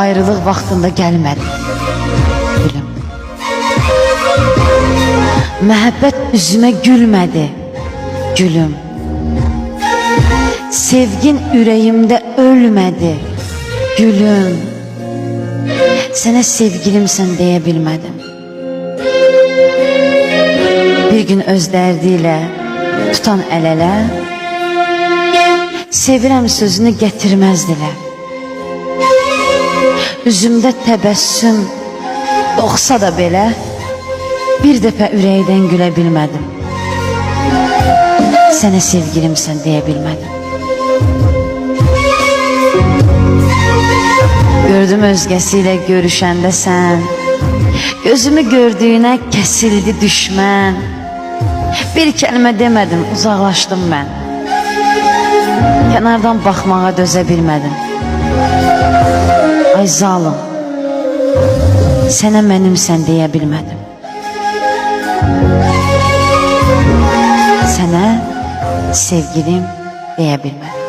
ayrılıq vaxtında gəlmədi. Gülüm. Məhəbbət üzümə gülmədi. Gülüm. Sevgin ürəyimdə ölmədi. Gülüm. Sənə sevgilimsən deyə bilmədim. Bir gün öz dərdi ilə tutan əl-ələ Sevirəm sözünü gətirməzdilər. Üzümdə təbəssüm doğsa da belə bir dəfə ürəkdən gülə bilmədim. Sənə sevgilimsən deyə bilmədim. Gördüm özgəsi ilə görüşəndə sən Gözümü gördüyünə kəsildi düşmən Bir kəlmə demədim, uzaqlaşdım mən Kənardan baxmağa dözə bilmədim Ay zalım Sənə mənimsən deyə bilmədim. Sənə sevgilim deyə bilmədim